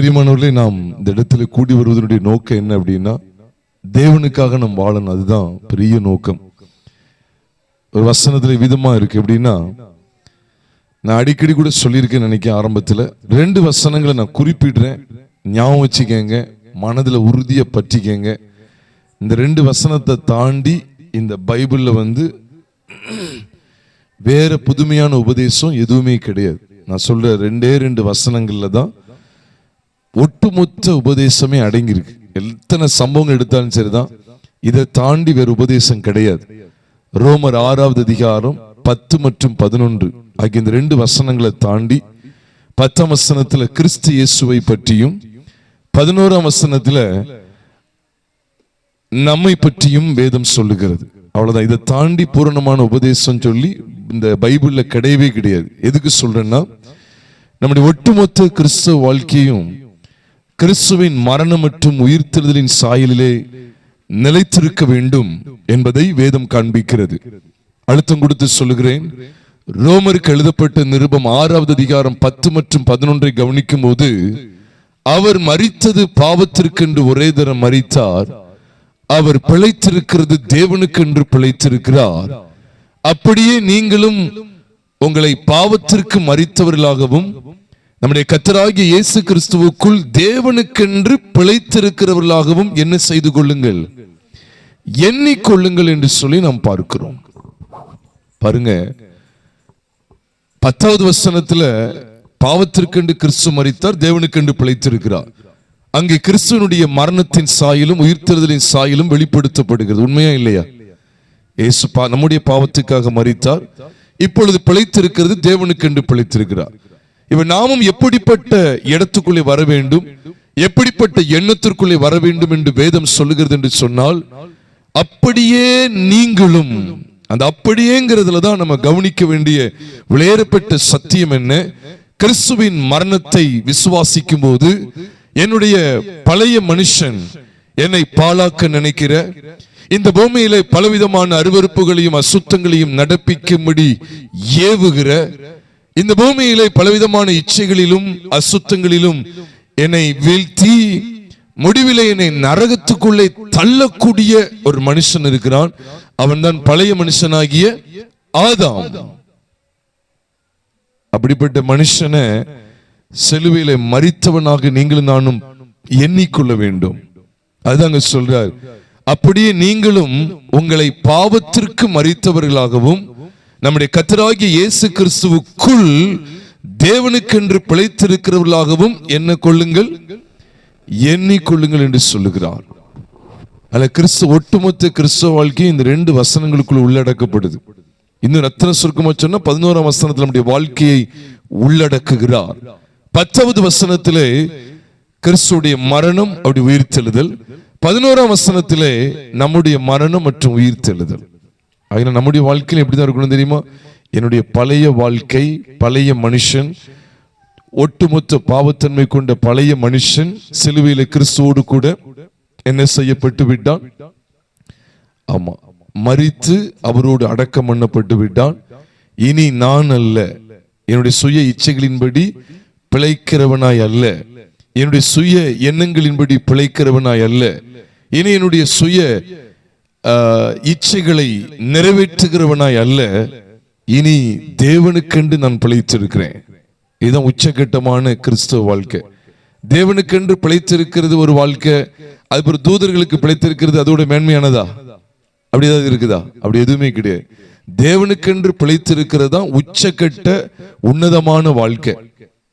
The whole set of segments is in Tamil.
பிரியமானவர்களே நாம் இந்த இடத்துல கூடி வருவதனுடைய நோக்கம் என்ன அப்படின்னா தேவனுக்காக நாம் வாழணும். அதுதான் பெரிய நோக்கம். ஒரு வசனத்துல விதமா இருக்கு. எப்படின்னா நான் அடிக்கடி கூட சொல்லியிருக்கேன் நினைக்க ஆரம்பத்தில். ரெண்டு வசனங்களை நான் குறிப்பிடுறேன். ஞாபகம் வச்சுக்கேங்க. மனதில் உறுதியை பற்றிக்கங்க. இந்த ரெண்டு வசனத்தை தாண்டி இந்த பைபிளில் வந்து வேற புதுமையான உபதேசம் எதுவுமே கிடையாது. நான் சொல்ற ரெண்டே ரெண்டு வசனங்களில் தான் ஒட்டுமொத்த உபதேசமே அடங்கியிருக்கு. எத்தனை சம்பவங்கள் எடுத்தாலும் சரிதான். இதை தாண்டி வேற உபதேசம் கிடையாது. ரோமர் ஆறாவது அதிகாரம் பத்து மற்றும் பதினொன்று ஆகிய இந்த ரெண்டு வசனங்களை தாண்டி பத்தாம் வசனத்துல கிறிஸ்து இயேசுவை பற்றியும் பதினோராம் வசனத்துல நம்மை பற்றியும் வேதம் சொல்லுகிறது. அவ்வளவுதான். இதை தாண்டி பூரணமான உபதேசம் சொல்லி இந்த பைபிள்ல கிடையவே கிடையாது. எதுக்கு சொல்றேன்னா நம்முடைய ஒட்டுமொத்த கிறிஸ்தவ வாழ்க்கையும் கிறிஸ்துவின் மரணம் மற்றும் உயிர்த்தெழுதலின் சாயலிலே நிலைத்திருக்க வேண்டும் என்பதை வேதம் காண்பிக்கிறது. அழுத்தம் கொடுத்து சொல்லுகிறேன். ரோமருக்கு எழுதப்பட்ட நிருபம் ஆறாவது அதிகாரம் பத்து மற்றும் பதினொன்றை கவனிக்கும் போது அவர் மறித்தது பாவத்திற்கென்று ஒரே தரம் மறித்தார் அவர் பிழைத்திருக்கிறது தேவனுக்கென்று பிழைத்திருக்கிறார். அப்படியே நீங்களும் உங்களை பாவத்திற்கு மறித்தவர்களாகவும் நம்முடைய கத்தராகிய இயேசு கிறிஸ்துவுக்குள் தேவனுக்கென்று பிழைத்திருக்கிறவர்களாகவும் என்ன செய்து கொள்ளுங்கள். எண்ணிக்கொள்ளுங்கள் என்று சொல்லி நாம் பார்க்கிறோம். பாருங்க பத்தாவது வசனத்துல பாவத்திற்கென்று கிறிஸ்து மறித்தார் தேவனுக்கென்று பிழைத்திருக்கிறார். அங்கே கிறிஸ்துவனுடைய மரணத்தின் சாயிலும் உயிர்த்தெழுதலின் சாயிலும் வெளிப்படுத்தப்படுகிறது. உண்மையா இல்லையா? இயேசு பா நம்முடைய பாவத்துக்காக மறித்தார் இப்பொழுது பிழைத்திருக்கிறது தேவனுக்கென்று பிழைத்திருக்கிறார். இவன் நாமும் எப்படிப்பட்ட இடத்துக்குள்ளே வர வேண்டும்? எப்படிப்பட்ட எண்ணத்திற்குள்ளே வர வேண்டும் என்று வேதம் சொல்லுகிறது என்று சொன்னால் அப்படியே நீங்களும் அந்த அப்படியேங்கிறதுல தான் நம்ம கவனிக்க வேண்டிய விளையேறப்பட்ட சத்தியம் என்ன? கிறிஸ்துவின் மரணத்தை விசுவாசிக்கும் போது என்னுடைய பழைய மனுஷன் என்னை பாழாக்க நினைக்கிற இந்த பூமியில பலவிதமான அருவருப்புகளையும் அசுத்தங்களையும் நடப்பிக்கும்படி ஏவுகிற இந்த பூமியிலே பலவிதமான இச்சைகளிலும் அசுத்தங்களிலும் என்னை வீழ்த்தி முடிவிலே என்னை நரகத்துக்குள்ளே தள்ளக்கூடிய ஒரு மனுஷன் இருக்கிறான். அவன் தான் பழைய மனுஷனாகிய ஆதாம். அப்படிப்பட்ட மனுஷனை செலுவையில மறித்தவனாக நீங்களும் நானும் எண்ணிக்கொள்ள வேண்டும். அதுதாங்க சொல்றார். அப்படியே நீங்களும் உங்களை பாவத்திற்கு மறித்தவர்களாகவும் நம்முடைய கத்தராகிய இயேசு கிறிஸ்துவுக்குள் தேவனுக்கென்று பிழைத்திருக்கிறவர்களாகவும் என்ன கொள்ளுங்கள் எண்ணிக்கொள்ளுங்கள் என்று சொல்லுகிறார். அல்ல கிறிஸ்து ஒட்டுமொத்த கிறிஸ்துவ வாழ்க்கை இந்த ரெண்டு வசனங்களுக்குள் உள்ளடக்கப்படுது. இன்னும் ரத்ன சுருக்கமா சொன்னா பதினோராம் வசனத்தில் நம்முடைய வாழ்க்கையை உள்ளடக்குகிறார். பத்தாவது வசனத்திலே கிறிஸ்துடைய மரணம் அப்படி உயிர்த்தெழுதல் பதினோராம் வசனத்திலே நம்முடைய மரணம் மற்றும் உயிர்த்தெழுதல் அதனால நம்முடைய வாழ்க்கையில் எப்படிதான் இருக்கணும் தெரியுமா? என்னுடைய பழைய வாழ்க்கை பழைய மனுஷன் ஒட்டுமொத்த பாவத்தன்மை கொண்ட பழைய மனுஷன் சிலுவையில கிறிஸ்துவோடு கூட என்ன செய்யப்பட்டு விட்டான்? ஆமா. மறித்து அவரோடு அடக்கம் பண்ணப்பட்டு விட்டான். இனி நான் அல்ல. என்னுடைய சுய இச்சைகளின்படி பிழைக்கிறவனாய் அல்ல. என்னுடைய சுய எண்ணங்களின்படி பிழைக்கிறவனாய் அல்ல. இனி என்னுடைய சுய இச்சைகளை நிறைவேற்றுகிறவனாய் அல்ல இனி தேவனுக்கென்று நான் பிழைத்திருக்கிறேன். இதுதான் உச்சகட்டமான கிறிஸ்தவ வாழ்க்கை. தேவனுக்கென்று பிழைத்திருக்கிறது ஒரு வாழ்க்கை அது ஒரு தூதர்களுக்கு பிழைத்திருக்கிறது அதோட மேன்மையானதா? அப்படி ஏதாவது இருக்குதா? அப்படி எதுவுமே கிடையாது. தேவனுக்கென்று பிழைத்திருக்கிறது தான் உச்சக்கட்ட உன்னதமான வாழ்க்கை.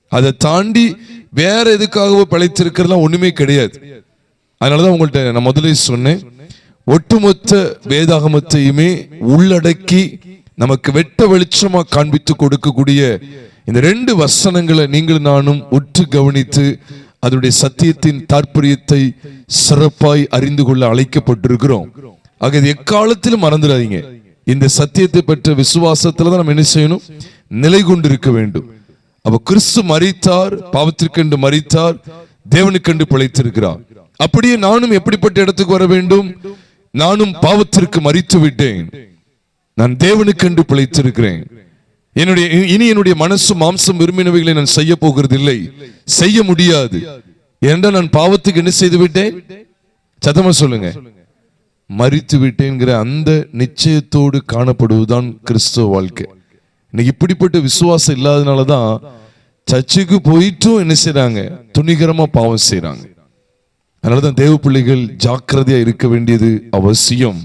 அதை தாண்டி வேற எதுக்காகவோ பிழைத்திருக்கிறதுலாம் ஒண்ணுமே கிடையாது. அதனாலதான் உங்கள்கிட்ட நான் முதல்ல சொன்னேன். ஒட்டுமொத்த வேதாகமத்தையுமே உள்ளடக்கி நமக்கு வெட்ட வெளிச்சமா காண்பித்து கொடுக்கக்கூடிய இந்த ரெண்டு வசனங்களை நீங்களும் நானும் உற்று கவனித்து அதனுடைய சத்தியத்தின் தாற்பயத்தை சிறப்பாய் அறிந்து கொள்ள அழைக்கப்பட்டிருக்கிறோம். ஆக இது எக்காலத்திலும் மறந்துடாதீங்க. இந்த சத்தியத்தை பெற்ற விசுவாசத்துல தான் நம்ம என்ன செய்யணும்? நிலை கொண்டிருக்க வேண்டும். அப்ப கிறிஸ்து மறித்தார் பாவத்திற்கென்று மறித்தார் தேவனுக்கென்று பிழைத்திருக்கிறார். அப்படியே நானும் எப்படிப்பட்ட இடத்துக்கு வர வேண்டும்? நானும் பாவத்திற்கு மறித்து விட்டேன் நான் தேவனுக்கென்று பிழைத்திருக்கிறேன். என்னுடைய இனி என்னுடைய மனசு மாம்சம் விரும்பினவைகளை நான் செய்ய போகிறது இல்லை செய்ய முடியாது. ஏன்டா நான் பாவத்துக்கு என்ன செய்து விட்டேன் சத்தமா சொல்லுங்க. மறித்து விட்டேங்கிற அந்த நிச்சயத்தோடு காணப்படுவதுதான் கிறிஸ்துவ வாழ்க்கை. இன்னைக்கு இப்படிப்பட்ட விசுவாசம் இல்லாதனால தான் சர்ச்சுக்கு போயிட்டும் என்ன செய்றாங்க? துணிகரமா பாவம் செய்யறாங்க அதனால தான் தேவ பிள்ளைகள் ஜாக்கிரதையா இருக்க வேண்டியது அவசியம்.